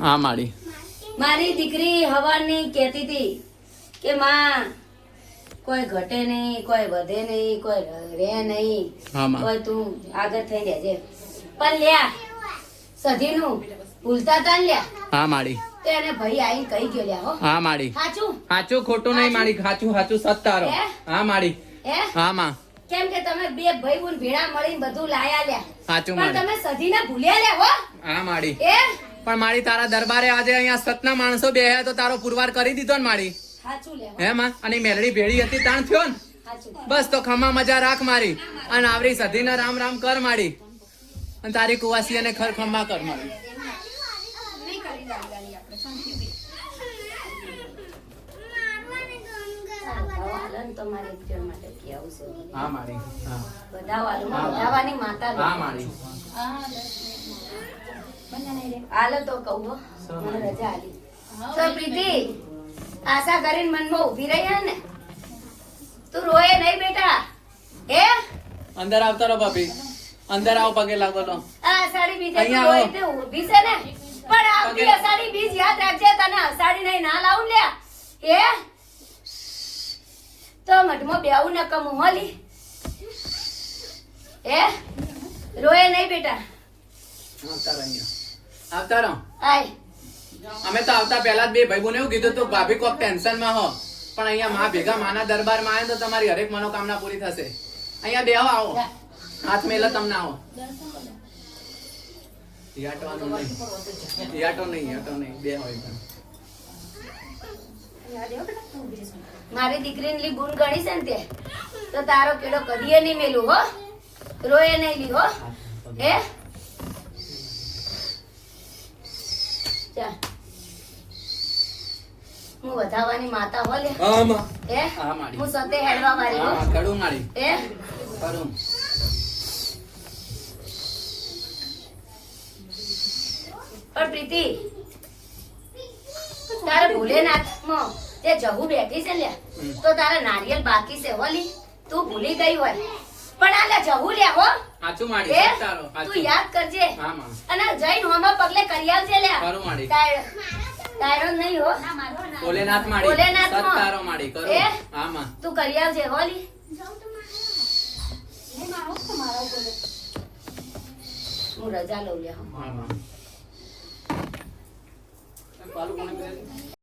હા માડી. મારી દીકરી હવાની કહેતી હતી કે માં કોઈ ઘટે નહીં કોઈ વધે નહીં કોઈ રહે નહીં. કોઈ તું આગળ થઈ રહેજે. પણ લ્યા સધીનું ભૂલતા તા લ્યા? હા માડી. તેને ભાઈ આઈ કહી ગયો લ્યા હો. હા માડી. સાચું સાચું ખોટું નહીં માડી. સાચું સાચું સત્તારો હા? માડી. હે? હા માં. કેમ કે તમે બે ભાઈ બુન ભેળા મળીને બધું લાયા લ્યા. સાચું પણ તમે સધીને ભૂલ્યા લ્યા હો. હા માડી. એ? પણ મારી તારા દરબારે આજે અહીંયા સતના માણસો બેહ્યા તો તારો પુરવાર કરી દીધો ને મારી. હે માં? અને મેલડી ભેળી હતી તાણ થયો ને? બસ તો ખમા મજા રાખ મારી. અને આવરી સધીને રામ રામ કર મારી. અને તારી કુવાસી અને ખર ખમા કર મારી. મારે હા મારી. હા. બધા વાળું માતા હા માડી હાલો તો કહું મને રજા આલી. તો પ્રીતિ આશા કરીને મનમાં ઊભી રહી ને? તું રોયે નહીં બેટા. એ અંદર આવતા રહો ભાભી. અંદર આવો પગે લાગો લો આ અષાઢી બીજે. તે ઊભી છે ને? પણ આવતી અસાડી બીજ યાદ રાખજે તને અસાડી નહીં ના લાવું લ્યા. એ તો મઢમાં બેવું ન કમું હોલી એ રોયે નહીં બેટા. આવતા રહો અહીંયા. આવતા રહો. અમે તો આવતા પહેલા જ બે ભાઈ બોને એવું કીધું તો ભાભી કોક ટેન્શનમાં હો. પણ અહીંયા માં ભેગા માના દરબારમાં આવે તો તમારી હરેક મનોકામના પૂરી થશે. અહીંયા બેહો આવો હાથ મેલો તમને આવો. યાટવાનું નહીં. યાટો નહીં યાટો નહીં. બે હોય મારી દીકરીની ગુણ ગણી છે ને તે તો તારો કેડો કદીએ નહીં મેલું હો. રોયે નહીં લી હો. હે? હું વધાવાની માતા હો લે. હા માં. હે? હા માડી હું સતે હેડવા વાળી હા કડું માડી હે? કડું પણ પ્રીતિ તારે ભોલેનાથમાં તે જહુ બેઠી છે લે તો તારે નારિયેલ બાકી છે હોલી. તું ભૂલી ગઈ હોય. પણ આ જવું લે હો. સાચું માડી એ તું યાદ કરજે. હા માં. અને જઈને હોમાં પગલે કરી આવજે લે સારું માડી તારો નહીં હો. ભોલેનાથ માડી ભોલેનાથમાં. સત્તારો માડી કરો. એ? હા માં. તું કરી આવજે હોલી હું રજા લઉં લે હા. માં. પાલુ કોને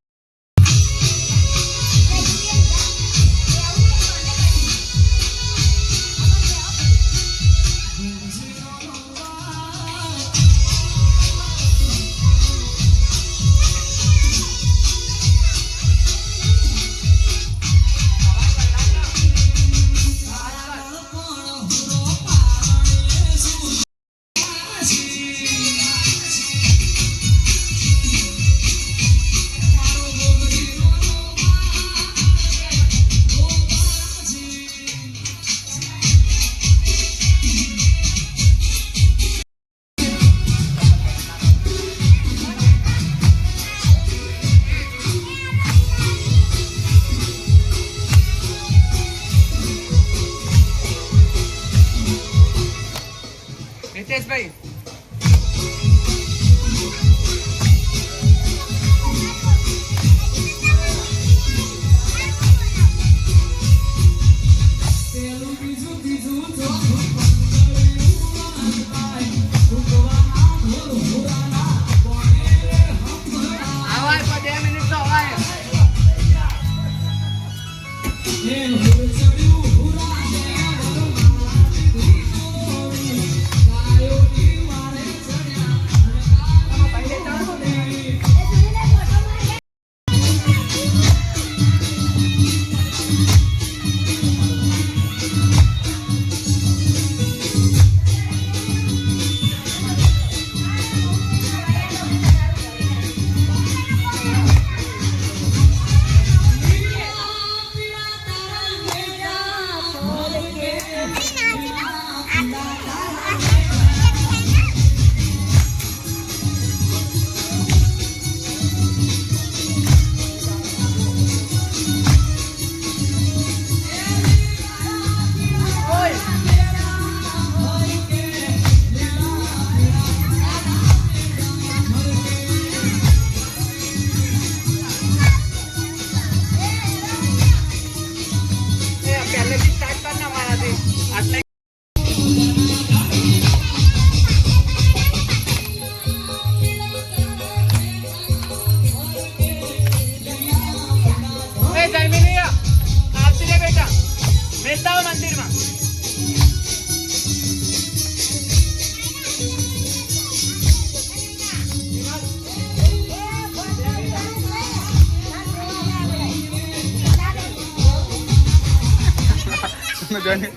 না জানি